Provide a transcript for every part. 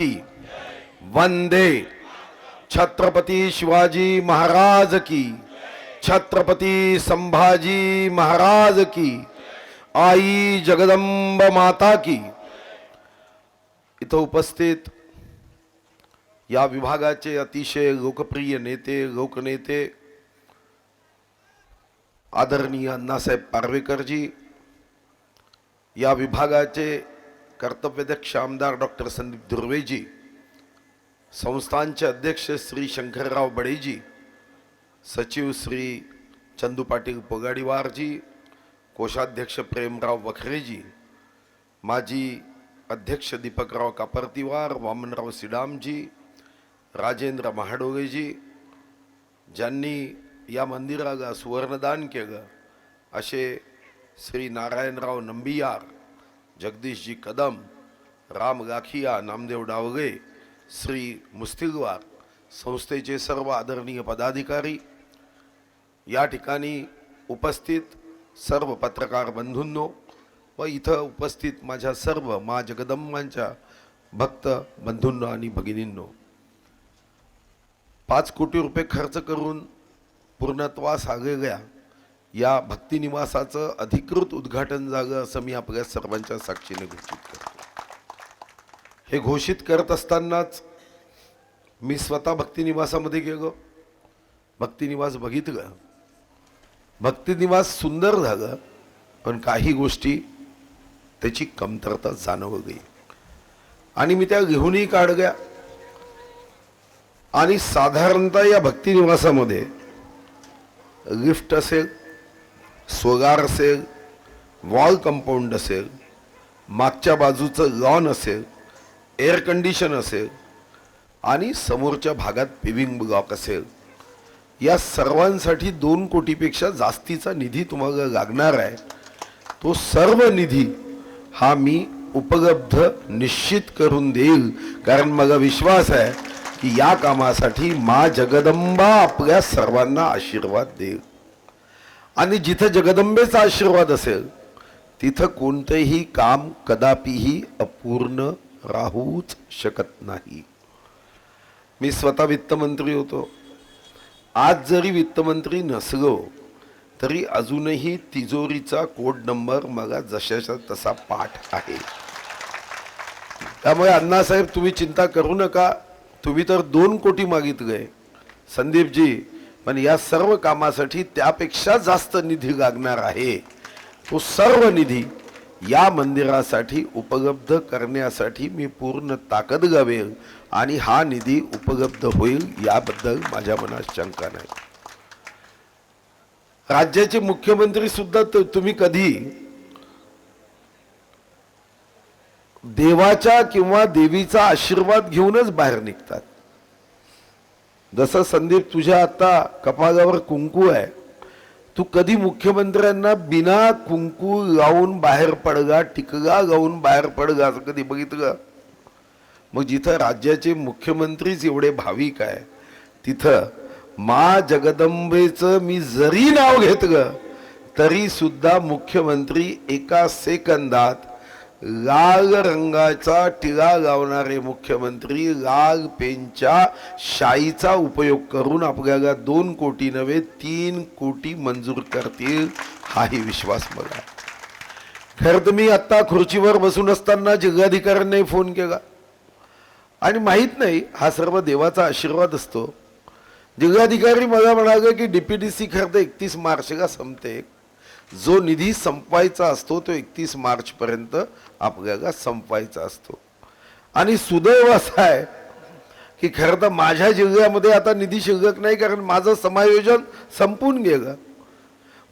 वंदे। छत्रपती शिवाजी महाराज की। छत्रपती संभाजी महाराज की। आई जगदंब माता की। इथं उपस्थित या विभागाचे अतिशय लोकप्रिय नेते लोकनेते आदरणीय अण्णासाहेब पार्वेकरजी या विभागाचे कर्तव्यध्यक्ष आमदार डॉक्टर संदीप दुर्वेजी संस्थानचे अध्यक्ष श्री शंकरराव बडेजी सचिव श्री चंदू पाटील पगाडीवारजी कोषाध्यक्ष प्रेमराव वखरेजी माजी अध्यक्ष दीपकराव कापर्तीवार वामनराव सिडामजी राजेंद्र महाडोगेजी ज्यांनी या मंदिराला सुवर्णदान केलं असे श्री नारायणराव नंबियार जगदीशजी कदम राम गाखिया नामदेव डावगे श्री मुस्तिगवार संस्थेचे सर्व आदरणीय पदाधिकारी या ठिकाणी उपस्थित सर्व पत्रकार बंधूंनो व इथं उपस्थित माझ्या सर्व मा जगदंबांच्या भक्त बंधूंनो आणि भगिनींनो. पाच कोटी रुपये खर्च करून पूर्णत्वास आलेल्या या भक्तिनिवासाचं अधिकृत उद्घाटन झालं असं मी आपल्या सर्वांच्या साक्षीने घोषित करतो. हे घोषित करत असतानाच मी स्वतः भक्तिनिवासामध्ये गेलो. भक्तिनिवास बघितलं. भक्तिनिवास सुंदर झालं पण काही गोष्टी त्याची कमतरता जाणवली आणि मी त्या घेऊनही काढल्या. आणि साधारणतः या भक्तिनिवासामध्ये लिफ्ट असेल सोलार असेल वॉल कंपाऊंड असेल मागच्या बाजूचं लॉन असेल एअर कंडिशन असेल आणि समोरच्या भागात पेविंग ब्लॉक असेल या सर्वांसाठी दोन कोटीपेक्षा जास्तीचा निधी तुम्हाला लागणार आहे. तो सर्व निधी हा मी उपलब्ध निश्चित करून देईल. कारण मला विश्वास आहे की या कामासाठी मा जगदंबा आपल्या सर्वांना आशीर्वाद देईल. आणि जिथं जगदंबेचा आशीर्वाद असेल तिथं कोणतंही काम कदापिही अपूर्ण राहूच शकत नाही. मी स्वतः वित्तमंत्री होतो. आज जरी वित्तमंत्री नसलो तरी अजूनही तिजोरीचा कोड नंबर मला जशाचा तसा पाठ आहे. त्यामुळे अण्णासाहेब तुम्ही चिंता करू नका. तुम्ही तर दोन कोटी मागितले. संदीपजी पण या सर्व कामासाठी त्यापेक्षा जास्त निधी लागणार आहे. तो सर्व निधी या मंदिरासाठी उपलब्ध करण्यासाठी मी पूर्ण ताकद गावेल आणि हा निधी उपलब्ध होईल याबद्दल माझ्या मनात शंका नाही. राज्याचे मुख्यमंत्री सुद्धा तुम्ही कधी देवाच्या किंवा देवीचा आशीर्वाद घेऊनच बाहेर निघतात. जसं संदीप तुझ्या आता कपाळावर कुंकू आहे तू कधी मुख्यमंत्र्यांना बिना कुंकू लावून बाहेर पडगा टिकगा लावून बाहेर पडगा असं कधी बघितलं मग जिथं राज्याचे मुख्यमंत्रीच एवढे भाविक आहे तिथं मा जगदंबेचं मी जरी नाव घेतलं तरी सुद्धा मुख्यमंत्री एका सेकंदात लाल रंगाचा टिळा लावणारे मुख्यमंत्री लाल पेनच्या शाईचा उपयोग करून आपल्याला दोन कोटी नव्हे तीन कोटी मंजूर करतील हाही विश्वास मला. खरं तर मी आत्ता खुर्चीवर बसून असताना जिल्हाधिकाऱ्यांनाही फोन केला. आणि माहीत नाही हा सर्व देवाचा आशीर्वाद असतो. जिल्हाधिकारी मला म्हणाले की डी पी डी सी खरं तर एकतीस मार्चला संपते. जो निधी संपवायचा असतो तो एकतीस मार्चपर्यंत आपल्याला संपवायचा असतो. आणि सुदैव असा आहे की खरं तर माझ्या जिल्ह्यामध्ये आता निधी शिल्लक नाही कारण माझं समायोजन संपून गेलं.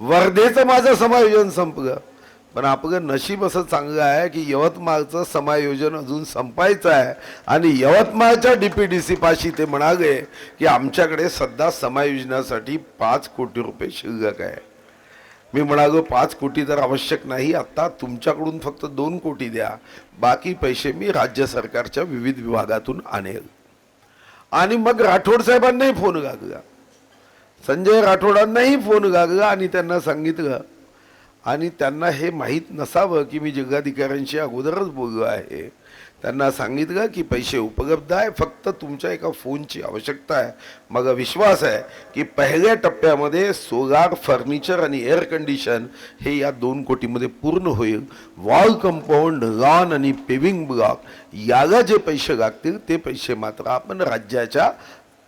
वर्धेचं माझं समायोजन संपलं. पण आपलं नशीब असं चांगलं आहे की यवतमाळचं समायोजन अजून संपायचं आहे. आणि यवतमाळच्या डी पी डी सी पाशी ते म्हणाले की आमच्याकडे सध्या समायोजनासाठी पाच कोटी रुपये शिल्लक आहे. मी म्हणालो पाच कोटी तर आवश्यक नाही आत्ता तुमच्याकडून फक्त दोन कोटी द्या. बाकी पैसे मी राज्य सरकारच्या विविध विभागातून आणेल. आणि मग राठोड साहेबांनाही फोन लागला संजय राठोडांनाही फोन लागला आणि त्यांना सांगितलं. आणि त्यांना हे माहीत नसावं की मी जिल्हाधिकाऱ्यांशी अगोदरच बोललो आहे. त्यांना सांगितलं की पैसे उपलब्ध आहे फक्त तुमच्या एका फोनची आवश्यकता आहे. मग विश्वास आहे की पहिल्या टप्प्यामध्ये सोलार फर्निचर आणि एअर कंडिशन हे या दोन कोटीमध्ये पूर्ण होईल. वॉल कंपाऊंड लॉन आणि पेविंग ब्लॉक याला जे पैसे लागतील ते पैसे मात्र आपण राज्याच्या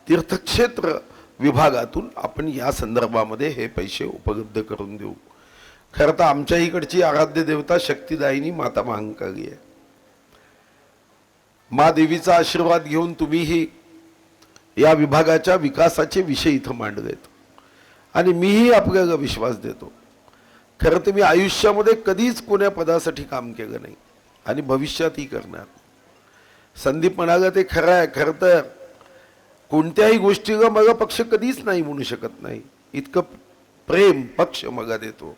तीर्थक्षेत्र विभागातून आपण या संदर्भामध्ये हे पैसे उपलब्ध करून देऊ. खरं तर आमच्या इकडची आराध्य देवता शक्तिदायिनी माता महांकाली आहे. मा देवीचा आशीर्वाद घेऊन तुम्हीही या विभागाच्या विकासाचे विषय इथं मांडलेत आणि मीही आपल्याला विश्वास देतो. खरं तर मी आयुष्यामध्ये कधीच कोण्या पदासाठी काम केलं नाही. आणि भविष्यातही करणार संदीप म्हणाला ते खरं आहे खरं तर कोणत्याही गोष्टीला मग पक्ष कधीच नाही म्हणू शकत नाही. इतकं प्रेम पक्ष मगा देतो.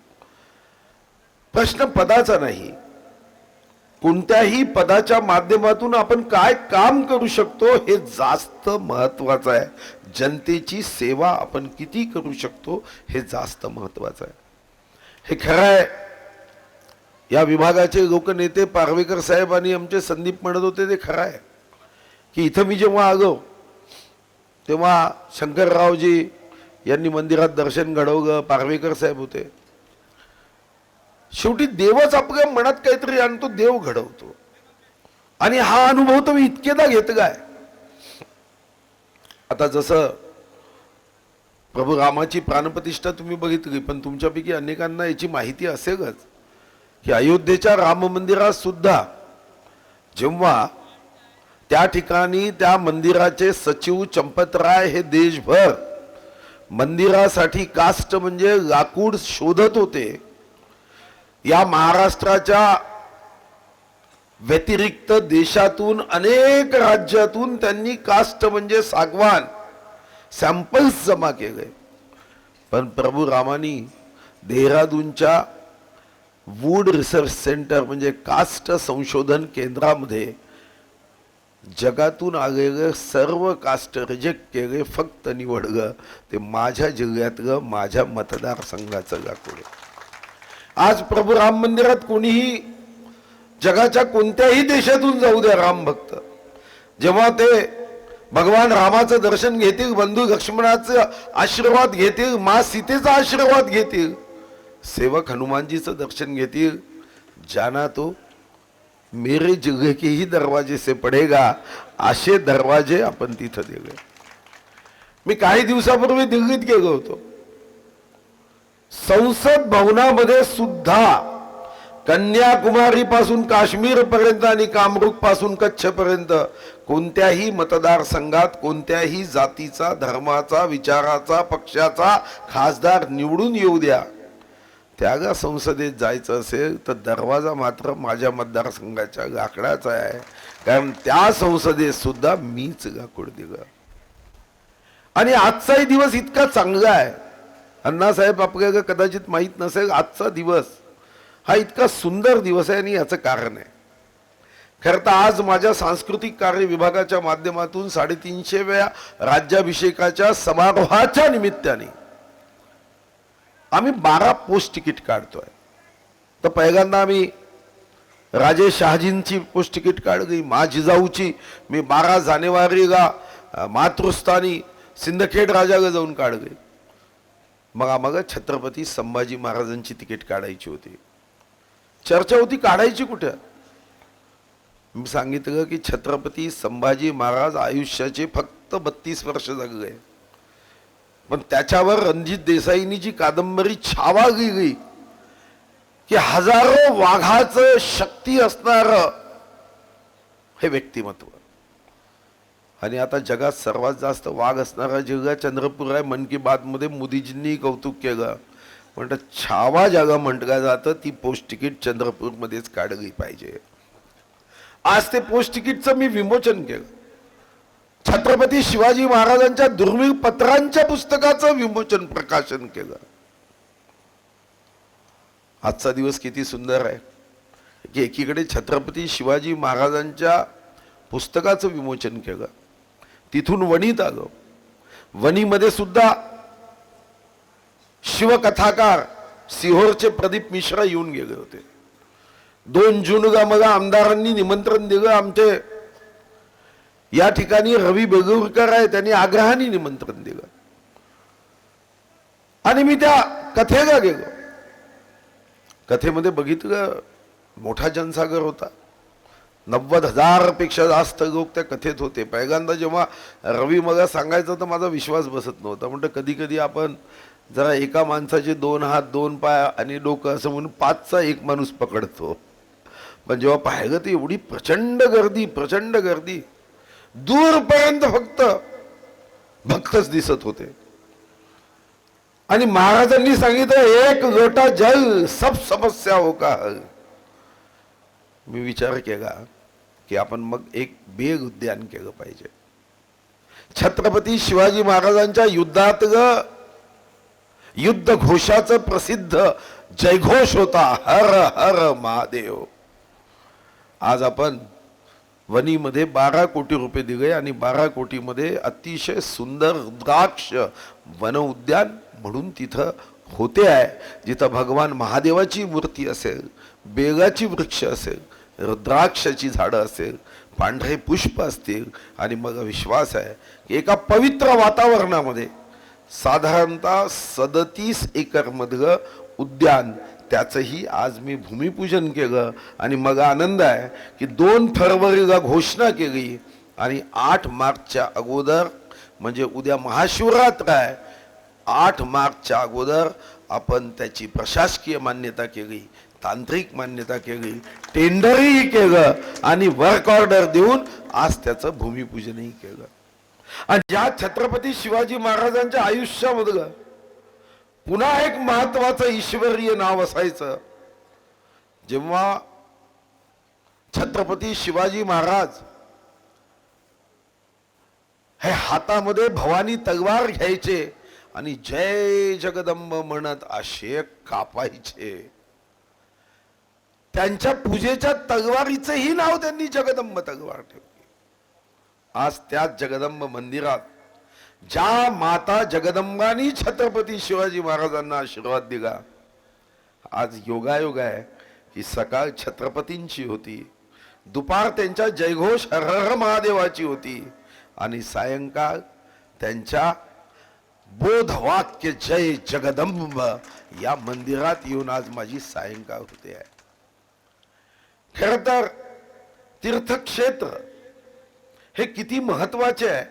प्रश्न पदाचा नाही. कोणत्याही पदाच्या माध्यमातून आपण काय काम करू शकतो हे जास्त महत्वाचं आहे. जनतेची सेवा आपण किती करू शकतो हे जास्त महत्वाचं आहे. हे खरं आहे. या विभागाचे लोकनेते पारवेकर साहेब आणि आमचे संदीप म्हणत होते ते खरं आहे. की इथं मी जेव्हा आलो तेव्हा शंकररावजी यांनी मंदिरात दर्शन घडवलं पारवेकर साहेब होते. शेवटी देवच आपल्या मनात काहीतरी आणतो देव घडवतो. आणि हा अनुभव तुम्ही इतकेदा घेत काय आता जसं प्रभू रामाची प्राणप्रतिष्ठा तुम्ही बघितली पण तुमच्यापैकी अनेकांना याची माहिती असेलच की अयोध्येच्या राम मंदिरात सुद्धा जेव्हा त्या ठिकाणी त्या मंदिराचे सचिव चंपतराय हे देशभर मंदिरासाठी कास्ट म्हणजे लाकूड शोधत होते या महाराष्ट्राच्या व्यतिरिक्त देशातून अनेक राज्यातून त्यांनी कास्ट म्हणजे सागवान सॅम्पल्स जमा केले. पण प्रभू रामानी देहरादूनच्या वूड रिसर्च सेंटर म्हणजे कास्ट संशोधन केंद्रामध्ये जगातून आलेलं सर्व कास्ट रिजेक्ट केले फक्त निवडलं. ते माझ्या जिल्ह्यातलं माझ्या मतदारसंघाचं दाखवलं. आज प्रभू राम मंदिरात कोणीही जगाच्या कोणत्याही देशातून जाऊ द्या राम भक्त. जेव्हा ते भगवान रामाचं दर्शन घेतील बंधू लक्ष्मणाचं आशीर्वाद घेतील मा सीतेचा आशीर्वाद घेतील सेवक हनुमानजीचं दर्शन घेतील जाना तो मेरे जिल्हे के ही दरवाजे से पडेगा असे दरवाजे आपण तिथं दिले मी काही दिवसापूर्वी दिल्लीत गेलो होतो. संसद भवनामध्ये सुद्धा कन्याकुमारी पासून काश्मीर पर्यंत आणि कामरूपपासून कच्छ पर्यंत कोणत्याही मतदारसंघात कोणत्याही जातीचा धर्माचा विचाराचा पक्षाचा खासदार निवडून येऊ द्या. त्यागा संसदेत जायचं असेल तर दरवाजा मात्र माझ्या मतदारसंघाच्या लाकडाचा आहे. कारण त्या संसदेत सुद्धा मीच लाकूड दिलं आणि आजचाही दिवस इतका चांगला आहे. अण्णासाहेब आपल्याला कदाचित माहीत नसेल आजचा दिवस हा इतका सुंदर दिवस आहे आणि याचं कारण आहे. खरं तर आज माझ्या सांस्कृतिक कार्य विभागाच्या माध्यमातून साडेतीनशेव्या राज्याभिषेकाच्या समारोहाच्या निमित्ताने आम्ही बारा पोस्ट तिकीट काढतोय. तर पहिल्यांदा आम्ही राजेश शहाजींची पोस्ट तिकीट काढली मा जिजाऊची मी बारा जानेवारीला मातृस्थानी सिंदखेड राजाला जाऊन काढली. मग आम्हाला छत्रपती संभाजी महाराजांची तिकीट काढायची होती. चर्चा होती काढायची कुठं? मी सांगितलं की छत्रपती संभाजी महाराज आयुष्याचे फक्त बत्तीस वर्ष जगले. पण त्याच्यावर रणजित देसाईंनी जी कादंबरी छावा गेली की हजारो वाघाचं शक्ती असणार हे व्यक्तिमत्व. आणि आता जगात सर्वात जास्त वाघ असणारा जगा चंद्रपूर आहे. मन की बातमध्ये मोदीजींनी कौतुक केलं. म्हणतात छावा जागा म्हटलं जातं ती पोस्ट तिकीट चंद्रपूरमध्येच काढली पाहिजे. आज ते पोस्ट तिकीटचं मी विमोचन केलं. छत्रपती शिवाजी महाराजांच्या दुर्मिळ पत्रांच्या पुस्तकाचं विमोचन प्रकाशन केलं. आजचा दिवस किती सुंदर आहे. की एकीकडे छत्रपती शिवाजी महाराजांच्या पुस्तकाचं विमोचन केलं. तिथून वणीत आलो वणीमध्ये सुद्धा शिवकथाकार सिहोरचे प्रदीप मिश्रा येऊन गेले होते. दोन जून गा मग आमदारांनी निमंत्रण दिलं. आमचे या ठिकाणी रवी बेगुरकर आहे त्यांनी आग्रहाने निमंत्रण दिलं. आणि मी त्या कथेला गेलो. कथेमध्ये बघितलं मोठा जनसागर होता. नव्वद हजारपेक्षा जास्त लोक त्या कथेत होते. पहिल्यांदा जेव्हा रवी मग सांगायचं तर माझा विश्वास बसत नव्हता. म्हणतं कधी कधी आपण जरा एका माणसाचे दोन हात दोन पाय आणि डोकं असं म्हणून पाचचा एक माणूस पकडतो. पण जेव्हा पाहिलं तर एवढी प्रचंड गर्दी प्रचंड गर्दी. दूरपर्यंत फक्त भक्तच दिसत होते. आणि महाराजांनी सांगितलं एक लोटा जल सब समस्या हो का हल." मी विचार केला की आपण मग एक बेग उद्यान केलं पाहिजे. छत्रपती शिवाजी महाराजांच्या युद्धात युद्ध घोषाचं प्रसिद्ध जयघोष होता हर हर महादेव. आज आपण वनीमध्ये बारा कोटी रुपये दिले आणि बारा कोटीमध्ये अतिशय सुंदर द्राक्ष वन उद्यान म्हणून तिथं होते आहे. जिथं भगवान महादेवाची मूर्ती असेल बेगाची वृक्ष असेल रुद्राक्षाची झाडं असेल पांढरे पुष्प असतील आणि मग विश्वास आहे की एका पवित्र वातावरणामध्ये साधारणतः सदतीस एकरमधलं उद्यान त्याचंही आज मी भूमिपूजन केलं आणि मग आनंद आहे की दोन फरवरीला घोषणा केली आणि आठ मार्चच्या अगोदर म्हणजे उद्या महाशिवरात्र आहे आठ मार्चच्या अगोदर आपण त्याची प्रशासकीय मान्यता केली. तांत्रिक मान्यता केली टेंडरही केलं आणि वर्क ऑर्डर देऊन आज त्याचं भूमिपूजनही केलं. आणि ज्या छत्रपती शिवाजी महाराजांच्या आयुष्यामधलं पुन्हा एक महत्वाचं ईश्वरीय नाव असायचं. जेव्हा छत्रपती शिवाजी महाराज हे हातामध्ये भवानी तलवार घ्यायचे आणि जय जगदंब म्हणत आशे कापायचे. त्यांच्या पूजेच्या तगवारीचंही नाव त्यांनी जगदंब तगवार ठेवली. आज त्याच जगदंब मंदिरात ज्या माता जगदंबानी छत्रपती शिवाजी महाराजांना आशीर्वाद दिला आज योगायोग आहे की सकाळ छत्रपतींची होती दुपार त्यांच्या जयघोष हर महादेवाची होती आणि सायंकाळ त्यांच्या बोधवाक्य जय जगदंब या मंदिरात येऊन आज माझी सायंकाळ होते आहे. खर तर तीर्थक्षेत्र हे किती महत्त्वाचे आहे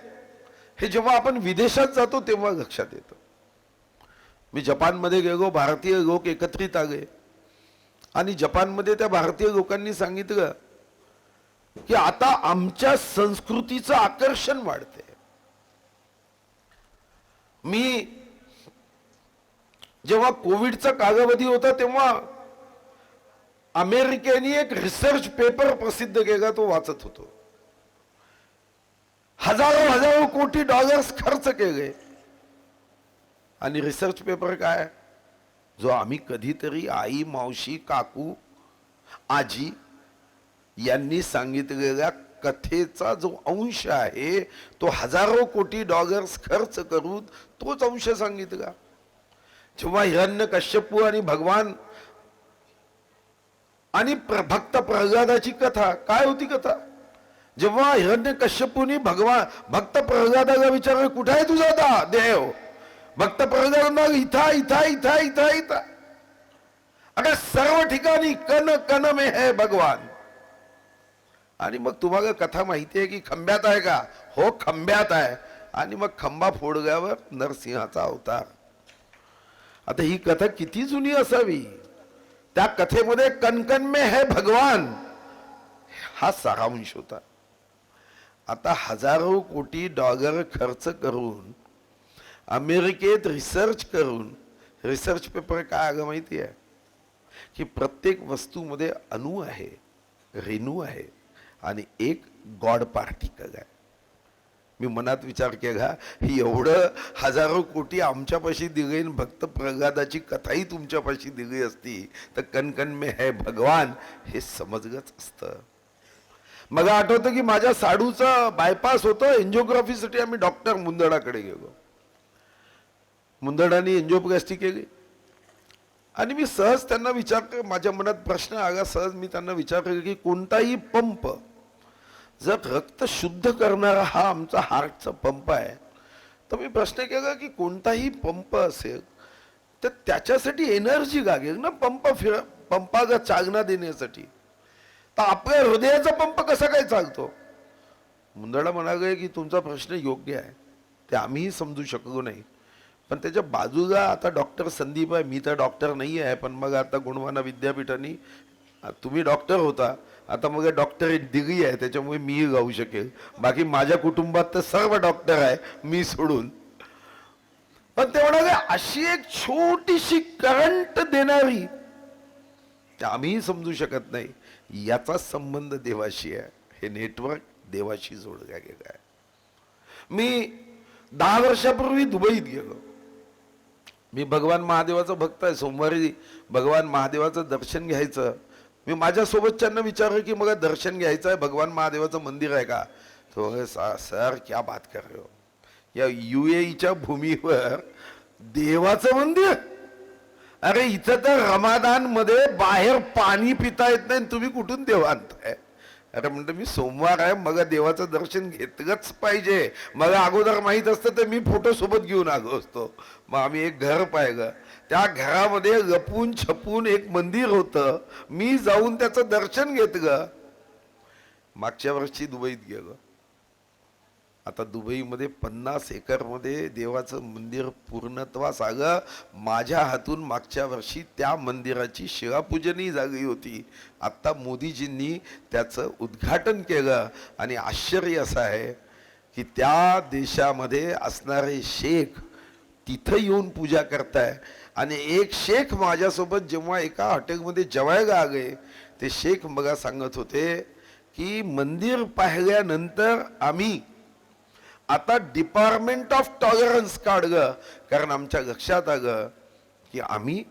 हे जेव्हा आपण विदेशात जातो तेव्हा लक्षात येतं. मी जपानमध्ये गेलो भारतीय लोक एकत्रित आले. आणि जपानमध्ये त्या भारतीय लोकांनी सांगितलं की आता आमच्या संस्कृतीचं आकर्षण वाढते मी जेव्हा कोविडचा कालावधी होता तेव्हा अमेरिकेने एक रिसर्च पेपर प्रसिद्ध केला तो वाचत होतो. हजारो हजारो कोटी डॉलर्स खर्च केले. आणि रिसर्च पेपर काय? जो आम्ही कधीतरी आई मावशी काकू आजी यांनी सांगितलेल्या कथेचा जो अंश आहे तो हजारो कोटी डॉलर्स खर्च करून तोच अंश सांगितला. जेव्हा हिरण्य कश्यपू आणि भगवान आणि प्र- भक्त प्रल्हादाची कथा. काय होती कथा? जेव्हा हिरण्य कश्यपूनी भगवान भक्त प्रल्हादाला विचारलं कुठे आहे तुझा दा? देव. भक्त प्रल्हादांना इथा इथा इथा इथा इथा अगं सर्व ठिकाणी कन कन मे है भगवान. आणि मग तुम्हाला कथा माहिती आहे की खंब्यात आहे का? हो खंब्यात आहे. आणि मग खंबा फोडल्यावर नरसिंहाचा अवतार. आता ही कथा किती जुनी असावी? त्या कथेमध्ये कणकण में है भगवान. हा सारांश होता. आता हजारो कोटी डॉलर खर्च करून अमेरिकेत रिसर्च करून रिसर्च पेपर काय आलं माहिती आहे की प्रत्येक वस्तूमध्ये अणू आहे रेणू आहे आणि एक गॉड पार्टिकल आहे. मी मनात विचार केला ही एवढं हजारो कोटी आमच्यापाशी दिली भक्त प्रल्हादाची कथाही तुमच्यापाशी दिली असती तर कणकण मे है भगवान हे समजलंच असतं. मला आठवतं की माझ्या साडूचा बायपास होतं एन्जिओग्राफीसाठी आम्ही डॉक्टर मुंदडाकडे गेलो. मुंदडाने एन्जिओप्लास्टी केली. आणि मी सहज त्यांना विचार माझ्या मनात प्रश्न आला सहज मी त्यांना विचार केला की कोणताही पंप जर रक्त शुद्ध करणारा हा आमचा हार्टचा पंप आहे तर मी प्रश्न केला की कोणताही पंप असेल तर त्याच्यासाठी एनर्जी लागेल ना पंप फिर पंपाला चालना देण्यासाठी. तर आपल्या हृदयाचा पंप कसा काय चालतो? मुंदडा म्हणाले की तुमचा प्रश्न योग्य आहे ते आम्हीही समजू शकलो नाही. पण त्याच्या बाजूला आता डॉक्टर संदीप आहे मी तर डॉक्टर नाही आहे पण मग आता गुणवाना विद्यापीठाने तुम्ही डॉक्टर होता. आता मग डॉक्टर एक डिग्री आहे त्याच्यामुळे मीही गाऊ शकेल. बाकी माझ्या कुटुंबात तर सर्व डॉक्टर आहे मी सोडून. पण ते म्हणाले अशी एक छोटीशी करंट देणारी. ते आम्हीही समजू शकत नाही. याचा संबंध देवाशी आहे. हे नेटवर्क देवाशी जोडल्या गेलं आहे. मी दहा वर्षापूर्वी दुबईत गेलो. मी भगवान महादेवाचा भक्त आहे. सोमवारी भगवान महादेवाचं दर्शन घ्यायचं. मी माझ्यासोबतच्यांना विचारलं की मला दर्शन घ्यायचं आहे भगवान महादेवाचं मंदिर आहे का? तो "सा- सर क्या बात कर रहे हो. या यू एच्या भूमीवर देवाचं मंदिर? अरे इथं तर रमादानमध्ये बाहेर पाणी पिता येत नाही तुम्ही कुठून देव आणताय अरे म्हणतो मी सोमवार आहे मग देवाचं दर्शन घेतलंच पाहिजे. मला अगोदर माहीत असतं तर मी फोटो सोबत घेऊन आलो असतो. मग आम्ही एक घर पाहिलं. त्या घरामध्ये लपून छपून एक मंदिर होतं. मी जाऊन त्याचं दर्शन घेतलं मागच्या वर्षी दुबईत गेलो. आता दुबईमध्ये पन्नास एकरमध्ये देवाचं मंदिर पूर्णत्वास आलं माझ्या हातून मागच्या वर्षी त्या मंदिराची शिलापूजनही झाली होती. आत्ता मोदीजींनी त्याचं उद्घाटन केलं. आणि आश्चर्य असं आहे की त्या देशामध्ये असणारे शेख तिथं येऊन पूजा करताय. आणि एक शेख माझ्यासोबत जेव्हा एका हॉटेलमध्ये जेवायला आले ते शेख मला सांगत होते की मंदिर पाहिल्यानंतर आम्ही आता डिपार्टमेंट ऑफ टॉलरन्स काढलं कारण आमच्या लक्षात आलं की आम्ही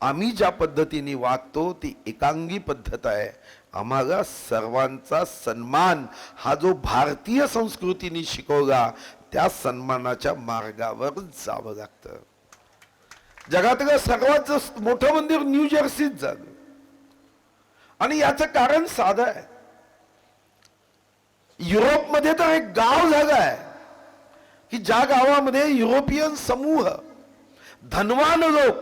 आम्ही ज्या पद्धतीने वागतो ती एकांगी पद्धत आहे. आम्हाला सर्वांचा सन्मान हा जो भारतीय संस्कृतीने शिकवला त्या सन्मानाच्या मार्गावर जावं लागतं. जगातलं सर्वात जास्त मोठं मंदिर न्यू जर्सीत झालं. आणि याचं कारण साधं आहे. युरोपमध्ये तर एक गाव झालं आहे की ज्या गावामध्ये युरोपियन समूह धनवान लोक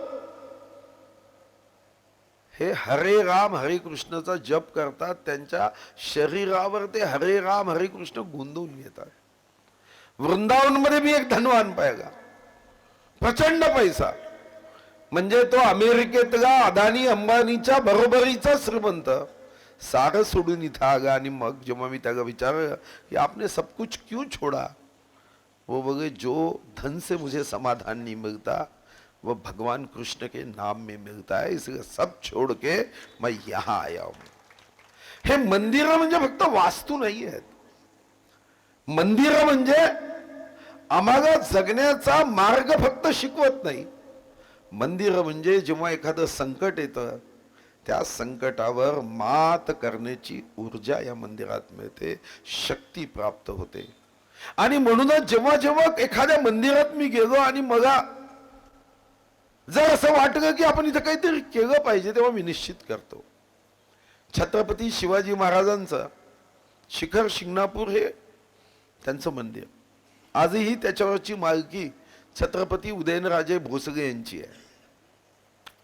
हे हरे राम हरे कृष्णचा जप करतात त्यांच्या शरीरावर ते हरे राम हरे कृष्ण गोंधवून घेतात. वृंदावनमध्ये मी एक धनवान पाहिला. प्रचंड पैसा. म्हणजे तो अमेरिकेतला अदानी अंबानीच्या बरोबरीचा श्रीमंत. सारं सोडून इथं आगा आणि मग जेव्हा मी त्याला विचारलं की आपने सब कुछ क्यों छोड़ा? वो बोले जो धन से मुझे समाधान नहीं मिलता वो भगवान कृष्ण के नाम में मिलता है इसलिए सब छोड़ के मैं यहाँ आया हूं. हे मंदिर म्हणजे फक्त वास्तू नाही आहेत. मंदिर म्हणजे आम्हाला जगण्याचा मार्ग फक्त शिकवत नाही. मंदिर म्हणजे जेव्हा एखादं संकट येतं त्या संकटावर मात करण्याची ऊर्जा या मंदिरात मिळते शक्ती प्राप्त होते. आणि म्हणूनच जेव्हा जेव्हा एखाद्या मंदिरात मी गेलो आणि मला जर असं वाटलं की आपण इथं काहीतरी केलं पाहिजे तेव्हा मी निश्चित करतो. छत्रपती शिवाजी महाराजांचं शिखर शिंगणापूर हे त्यांचं मंदिर. आजही त्याच्यावरची मालकी छत्रपती उदयनराजे भोसले यांची आहे.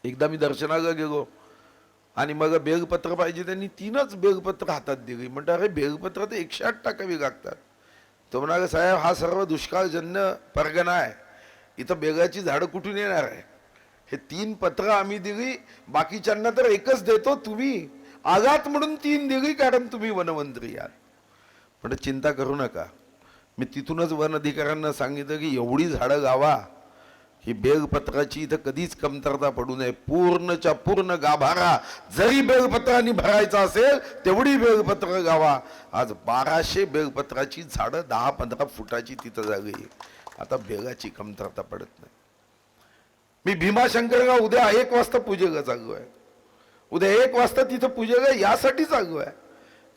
एकदा मी दर्शनाला गेलो आणि मग बेलपत्र पाहिजे त्यांनी तीनच बेलपत्र हातात दिली. म्हणतात अरे बेलपत्र तर एकशे आठ टाकावी लागतात. तो म्हणाला साहेब हा सर्व दुष्काळजन्य परगणा आहे. इथं बेगाची झाडं कुठून येणार आहे? हे तीन पत्र आम्ही दिली. बाकीच्यांना तर एकच देतो तुम्ही. आघात म्हणून तीन दिली कारण तुम्ही वनमंत्री आहात. म्हणजे चिंता करू नका. मी तिथूनच वन अधिकाऱ्यांना सांगितलं की एवढी झाडं गावा. ही बेलपत्राची इथं कधीच कमतरता पडू नये. पूर्णच्या पूर्ण गाभारा जरी बेलपत्राने भरायचा असेल तेवढी बेलपत्र गावा. आज बाराशे बेलपत्राची झाडं दहा पंधरा फुटाची तिथं जागी आता बेगाची कमतरता पडत नाही. मी भीमाशंकरला उद्या एक वाजता पूजेला चालू आहे. उद्या एक वाजता तिथं पूजेला यासाठी जागू आहे.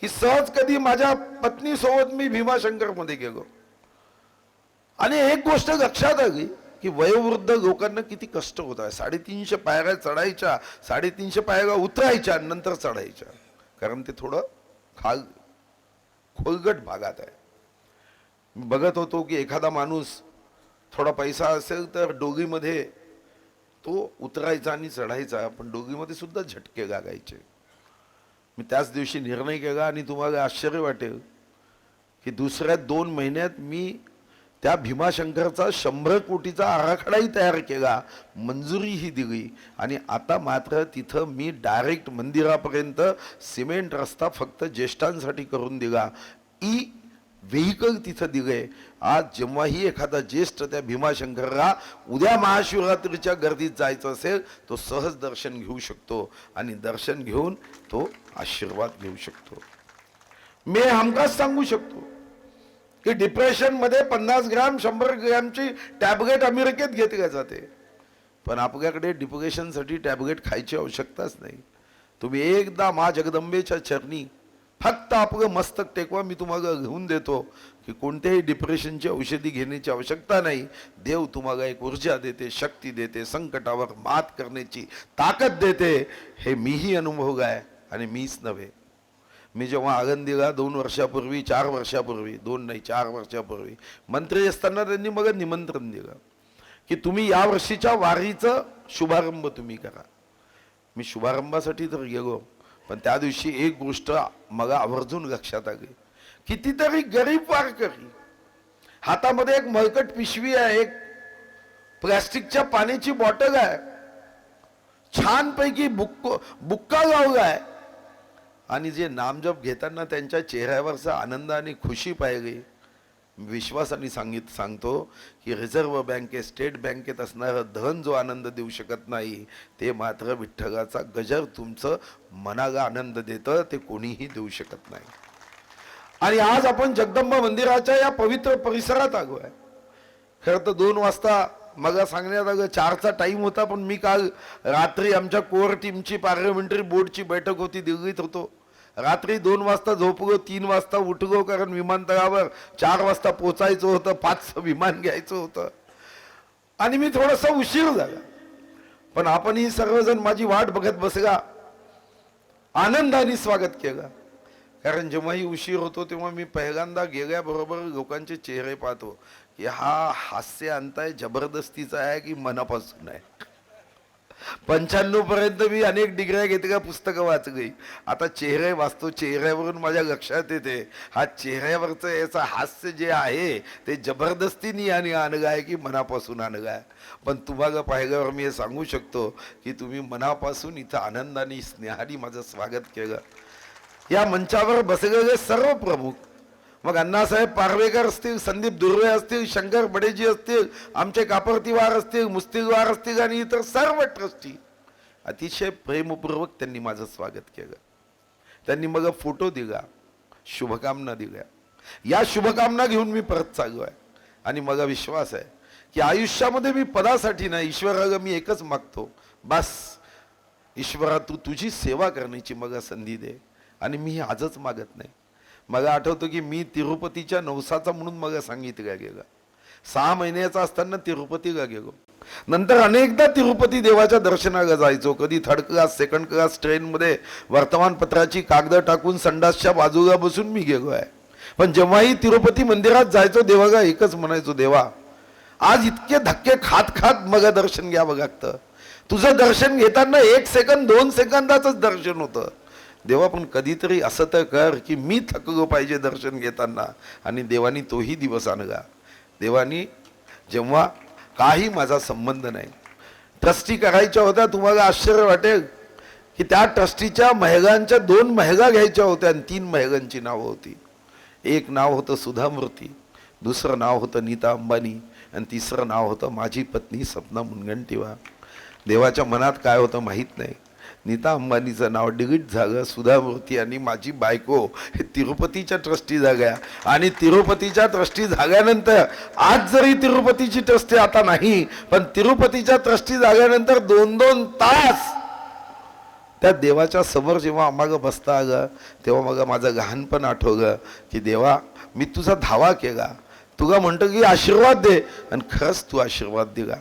की सहज कधी माझ्या पत्नीसोबत मी भीमाशंकरमध्ये गेलो. आणि एक गोष्ट लक्षात आली की वयोवृद्ध लोकांना किती कष्ट होत आहे. साडेतीनशे पायऱ्या चढायच्या साडेतीनशे पायऱ्या उतरायच्या नंतर चढायच्या. कारण ते थोडं खाल खोलगट भागात आहे. मी बघत होतो की एखादा माणूस थोडा पैसा असेल तर डोगीमध्ये तो उतरायचा आणि चढायचा पण डोगीमध्ये सुद्धा झटके गागायचे मी त्याच दिवशी निर्णय केला आणि तुम्हाला आश्चर्य वाटेल की दुसऱ्या दोन महिन्यात मी त्या भीमाशंकरचा शंभर कोटीचा आराखडाही तयार केला मंजुरीही दिली. आणि आता मात्र तिथं मी डायरेक्ट मंदिरापर्यंत सिमेंट रस्ता फक्त ज्येष्ठांसाठी करून दिला. ई व्हेकल तिथं दिले आज जेव्हाही एखादा ज्येष्ठ त्या भीमाशंकरला उद्या महाशिवरात्रीच्या गर्दीत जायचं असेल तो सहज दर्शन घेऊ शकतो आणि दर्शन घेऊन तो आशीर्वाद घेऊ शकतो. मी हमकाच सांगू शकतो की डिप्रेशनमध्ये पन्नास ग्रॅम शंभर ग्रॅमची टॅबलेट अमेरिकेत घेतली जाते. पण आपल्याकडे डिप्रेशनसाठी टॅबलेट खायची आवश्यकताच नाही. तुम्ही एकदा मा जगदंबेच्या चरणी फक्त आपलं मस्तक टेकवा मी तुम्हाला घेऊन देतो. की कोणत्याही डिप्रेशनची औषधी घेण्याची आवश्यकता नाही. देव तुम्हाला एक ऊर्जा देते शक्ती देते संकटावर मात करण्याची ताकद देते. हे मीही अनुभव आहे आणि मीच नव्हे. मी जेव्हा आगंदीला दोन वर्षापूर्वी चार वर्षापूर्वी दोन नाही चार वर्षापूर्वी मंत्री असताना त्यांनी मग निमंत्रण दिलं. की तुम्ही या वर्षीच्या वारीचं शुभारंभ तुम्ही करा. मी शुभारंभासाठी तर गेलो. पण त्या दिवशी एक गोष्ट मला आवर्जून लक्षात आली. कितीतरी गरीब वारकरी हातामध्ये एक मळकट पिशवी आहे एक प्लॅस्टिकच्या पाण्याची बॉटल आहे छानपैकी बुक्क बुक्का लावला आहे. आणि जे नामजप घेताना त्यांच्या चेहऱ्यावरचा आनंद आणि खुशी पाहिली विश्वासाने सांगित सांगतो की रिझर्व्ह बँकेत स्टेट बँकेत असणारं धन जो आनंद देऊ शकत नाही ते मात्र विठ्ठलाचा गजर तुमचं मनाला आनंद देतं ते कोणीही देऊ शकत नाही. आणि आज आपण जगदंबा मंदिराच्या या पवित्र परिसरात आलो आहे. खरं तर दोन वाजता मला सांगण्यात आलं चारचा टाईम होता पण मी काल रात्री आमच्या कोर टीमची पार्लमेंटरी बोर्डची बैठक होती दिल्लीत होतो. रात्री दोन वाजता झोपगो तीन वाजता उठलो कारण विमानतळावर चार वाजता पोचायचं होतं पाच विमान घ्यायचं होतं. आणि मी थोडासा उशीर झाला. पण आपण ही सर्वजण माझी वाट बघत बसला आनंदाने स्वागत केलं. कारण जेव्हाही उशीर होतो तेव्हा मी पहिल्यांदा गेल्याबरोबर लोकांचे चेहरे पाहतो की हा हास्य आणताय जबरदस्तीचा आहे की मनापासून आहे. पंच्याण्णव पर्यंत मी अनेक डिग्र्या घेतल्या पुस्तकं वाचली. आता चेहरे वाचतो चेहऱ्यावरून माझ्या लक्षात येते. हा चेहऱ्यावरचं याचं हास्य जे आहे ते जबरदस्तीने आणि आणलं आहे की मनापासून आणलं आहे पण तुम्हाला पाहिल्यावर मी हे सांगू शकतो की तुम्ही मनापासून इथं आनंदाने स्नेहाने माझं स्वागत केलं. या मंचावर बसलेले सर्व प्रमुख मग अण्णासाहेब पारवेकर असतील संदीप दुर्वे असतील शंकर बडेजी असतील आमचे कापरतीवार असतील मुस्तिगवार असतील आणि इतर सर्व ट्रस्टी. अतिशय प्रेमपूर्वक त्यांनी माझं स्वागत केलं. त्यांनी मग फोटो दिला शुभकामना दिल्या. या शुभकामना घेऊन मी परत चालू आहे. आणि मला विश्वास आहे की आयुष्यामध्ये मी पदासाठी नाही ईश्वराला मी एकच मागतो. बस. ईश्वरा तू तुझी सेवा करण्याची मला संधी दे. आणि मी आजच मागत नाही. मला आठवतं की मी तिरुपतीच्या नवसाचा म्हणून मला सांगितलं गेला. सहा महिन्याचा असताना तिरुपतीला गेलो. नंतर अनेकदा तिरुपती देवाच्या दर्शनाला जायचो. कधी थर्ड क्लास सेकंड क्लास ट्रेनमध्ये वर्तमानपत्राची कागदं टाकून संडासच्या बाजूला बसून मी गेलो आहे. पण जेव्हाही तिरुपती मंदिरात जायचो देवाला एकच म्हणायचो देवा आज इतके धक्के खात खात मग दर्शन घ्यावं लागतं. तुझं दर्शन घेताना एक सेकंद दोन सेकंदाचंच दर्शन होतं. देवा पण कधीतरी असं तर कर की मी थकलो पाहिजे दर्शन घेताना. आणि देवानी तोही दिवस आणला. देवानी जेव्हा काही माझा संबंध नाही. ट्रस्टी करायच्या होत्या तुम्हाला आश्चर्य वाटेल की त्या ट्रस्टीच्या महिलांच्या दोन महिला घ्यायच्या होत्या आणि तीन महिलांची नावं होती. एक नाव होतं सुधामूर्ती दुसरं नाव होतं नीता अंबानी आणि तिसरं नाव होतं माझी पत्नी सपना मुनगंटीवा देवाच्या मनात काय होतं माहीत नाही. नीता अंबानीचं नाव डिलीट झालं. सुधामूर्ती आणि माझी बायको हे तिरुपतीच्या ट्रस्टी झाल्या आणि तिरुपतीच्या ट्रस्टी झाल्यानंतर आज जरी तिरुपतीची ट्रस्टी आता नाही पण तिरुपतीच्या ट्रस्टी झाल्यानंतर दोन दोन तास त्या देवाच्या समोर जेव्हा आम्हाला बसता आलं तेव्हा मग माझं लहानपण आठवलं की देवा मी तुझा धावा केला. तुला म्हणतो की आशीर्वाद दे. आणि खरंच तू आशीर्वाद दिला.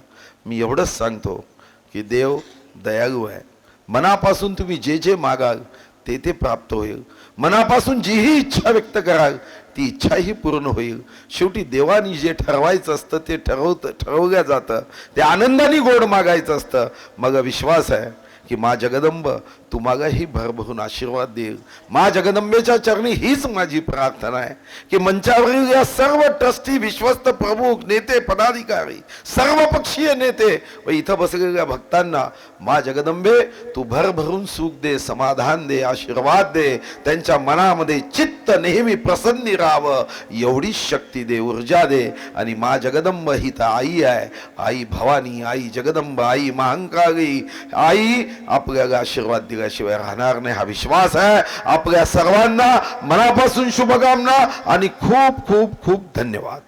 मी एवढंच सांगतो की देव दयाळू आहे. मनापासून तुम्ही जे जे मागाल ते ते प्राप्त होईल. मनापासून जीही इच्छा व्यक्त कराल ती इच्छाही पूर्ण होईल. शेवटी देवानी जे ठरवायचं असतं ते ठरवतं ठरवलं जातं. ते आनंदाने गोड मागायचं असतं. मग विश्वास आहे की मा जगदंब तुम्हालाही भरभरून आशीर्वाद देईल. मा जगदंबेच्या चरणी हीच माझी प्रार्थना आहे की मंचावरील या सर्व ट्रस्टी विश्वस्त प्रमुख नेते पदाधिकारी सर्व पक्षीय नेते व इथं बसलेल्या भक्तांना मा जगदंबे तू भरभरून सुख दे समाधान दे आशीर्वाद दे त्यांच्या मनामध्ये चित्त नेहमी प्रसन्नी राहावं एवढी शक्ती दे ऊर्जा दे. आणि मा जगदंब ही तर आई आहे. आई भवानी आई जगदंब आई महांकाळी आई आपल्याला आशीर्वाद दिल्याशिवाय राहणार नाही. हा विश्वास आहे. आपल्या सर्वांना मनापासून शुभकामना आणि खूप खूप खूप धन्यवाद.